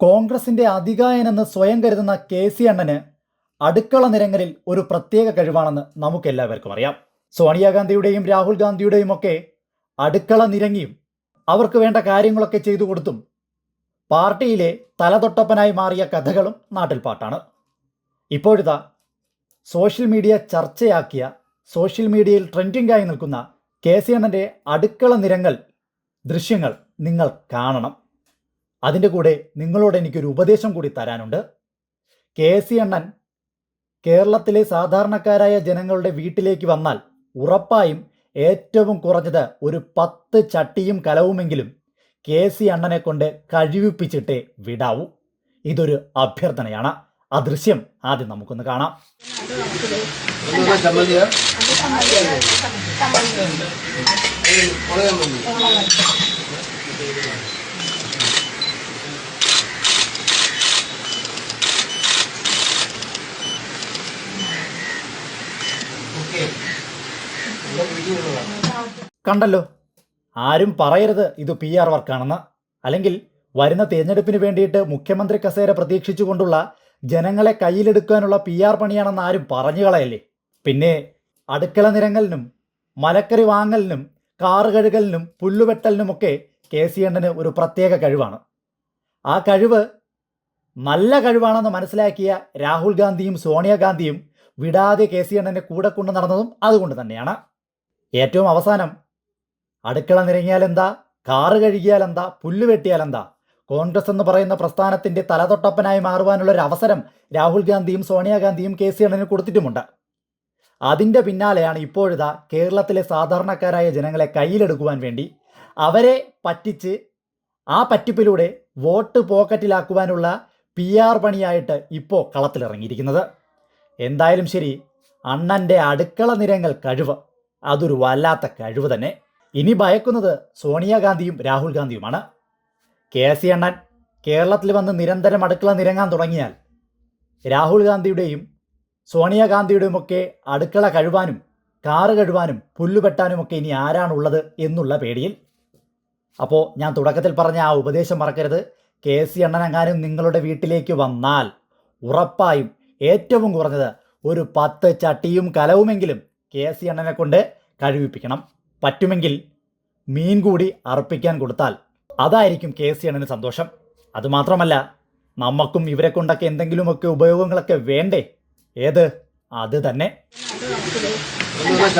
കോൺഗ്രസിന്റെ അധികായനെന്ന് സ്വയം കരുതുന്ന കെ സി അണ്ണന് അടുക്കള നിരങ്ങളിൽ ഒരു പ്രത്യേക കഴിവാണെന്ന് നമുക്കെല്ലാവർക്കും അറിയാം. സോണിയാഗാന്ധിയുടെയും രാഹുൽ ഗാന്ധിയുടെയും ഒക്കെ അടുക്കള നിരങ്ങിയും അവർക്ക് വേണ്ട കാര്യങ്ങളൊക്കെ ചെയ്തു കൊടുത്തും പാർട്ടിയിലെ തലതൊട്ടപ്പനായി മാറിയ കഥകളും നാട്ടിൽ പാട്ടാണ്. ഇപ്പോഴിതാ സോഷ്യൽ മീഡിയ ചർച്ചയാക്കിയ സോഷ്യൽ മീഡിയയിൽ ട്രെൻഡിംഗായി നിൽക്കുന്ന കെ സി അണ്ണന്റെ അടുക്കള നിരങ്ങൾ ദൃശ്യങ്ങൾ നിങ്ങൾ കാണണം. അതിന്റെ കൂടെ നിങ്ങളോട് എനിക്കൊരു ഉപദേശം കൂടി തരാനുണ്ട്. കെ സി അണ്ണൻ കേരളത്തിലെ സാധാരണക്കാരായ ജനങ്ങളുടെ വീട്ടിലേക്ക് വന്നാൽ ഉറപ്പായും ഏറ്റവും കുറഞ്ഞത് ഒരു പത്ത് ചട്ടിയും കലവുമെങ്കിലും കെ സി അണ്ണനെ കൊണ്ട് കഴിവിപ്പിച്ചിട്ടേ വിടാവൂ. ഇതൊരു അഭ്യർത്ഥനയാണ്. ആ ദൃശ്യം ആദ്യം നമുക്കൊന്ന് കാണാം. കണ്ടല്ലോ. ആരും പറയരുത് ഇത് പി ആർ വർക്കാണെന്ന് അല്ലെങ്കിൽ വരുന്ന തിരഞ്ഞെടുപ്പിന് വേണ്ടിയിട്ട് മുഖ്യമന്ത്രി കസേര പ്രതീക്ഷിച്ചുകൊണ്ടുള്ള ജനങ്ങളെ കയ്യിലെടുക്കാനുള്ള പി ആർ പണിയാണെന്ന് ആരും പറഞ്ഞു കളയല്ലേ. പിന്നെ അടുക്കള നിരങ്ങലിനും മലക്കറി വാങ്ങലിനും കാറ് കഴുകലിനും പുല്ലുവെട്ടലിനുമൊക്കെ കെ സി എണ്ണന് ഒരു പ്രത്യേക കഴിവാണ്. ആ കഴിവ് നല്ല കഴിവാണെന്ന് മനസ്സിലാക്കിയ രാഹുൽ ഗാന്ധിയും സോണിയാഗാന്ധിയും വിടാതെ കെ സി എണ്ണനെ കൂടെ കൊണ്ടു നടന്നതും അതുകൊണ്ട് തന്നെയാണ്. ഏറ്റവും അവസാനം. അടുക്കള നിരങ്ങിയാൽ എന്താ കാറ് കഴുകിയാൽ എന്താ പുല്ല് വെട്ടിയാൽ എന്താ കോൺഗ്രസ് എന്ന് പറയുന്ന പ്രസ്ഥാനത്തിന്റെ തലതൊട്ടപ്പനായി മാറുവാനുള്ള ഒരു അവസരം രാഹുൽ ഗാന്ധിയും സോണിയാഗാന്ധിയും കെ സി എണ്ണിന് കൊടുത്തിട്ടുമുണ്ട്. അതിന്റെ പിന്നാലെയാണ് ഇപ്പോഴിതാ കേരളത്തിലെ സാധാരണക്കാരായ ജനങ്ങളെ കയ്യിലെടുക്കുവാൻ വേണ്ടി അവരെ പറ്റിച്ച് ആ പറ്റിപ്പിലൂടെ വോട്ട് പോക്കറ്റിലാക്കുവാനുള്ള പി ആർ പണിയായിട്ട് ഇപ്പോൾ കളത്തിലിറങ്ങിയിരിക്കുന്നത്. എന്തായാലും ശരി അണ്ണന്റെ അടുക്കള നിരങ്ങൾ കഴിവ്. അതൊരു വല്ലാത്ത കഴിവ് തന്നെ. ഇനി ഭയക്കുന്നത് സോണിയാഗാന്ധിയും രാഹുൽ ഗാന്ധിയുമാണ്. കെ സി അണ്ണൻ കേരളത്തിൽ വന്ന് നിരന്തരം അടുക്കള നിരങ്ങാൻ തുടങ്ങിയാൽ രാഹുൽ ഗാന്ധിയുടെയും സോണിയാഗാന്ധിയുടെയും ഒക്കെ അടുക്കള കഴുവാനും കാറ് കഴുവാനും പുല്ലുപെട്ടാനും ഒക്കെ ഇനി ആരാണുള്ളത് എന്നുള്ള പേടിയിൽ. അപ്പോൾ ഞാൻ തുടക്കത്തിൽ പറഞ്ഞ ആ ഉപദേശം മറക്കരുത്. കെ സി അണ്ണനെങ്ങാനും നിങ്ങളുടെ വീട്ടിലേക്ക് വന്നാൽ ഉറപ്പായും ഏറ്റവും കുറഞ്ഞത് ഒരു പത്ത് ചട്ടിയും കലവുമെങ്കിലും കെ സി അണ്ണനെ കൊണ്ട് കഴിവിപ്പിക്കണം. പറ്റുമെങ്കിൽ മീൻ കൂടി അർപ്പിക്കാൻ കൊടുത്താൽ അതായിരിക്കും കെ സി അണ്ണന് സന്തോഷം. അതുമാത്രമല്ല നമുക്കും ഇവരെ കൊണ്ടൊക്കെ എന്തെങ്കിലുമൊക്കെ ഉപയോഗങ്ങളൊക്കെ വേണ്ടേ? ഏത്? അത് തന്നെ. ഒന്നുകൂടെ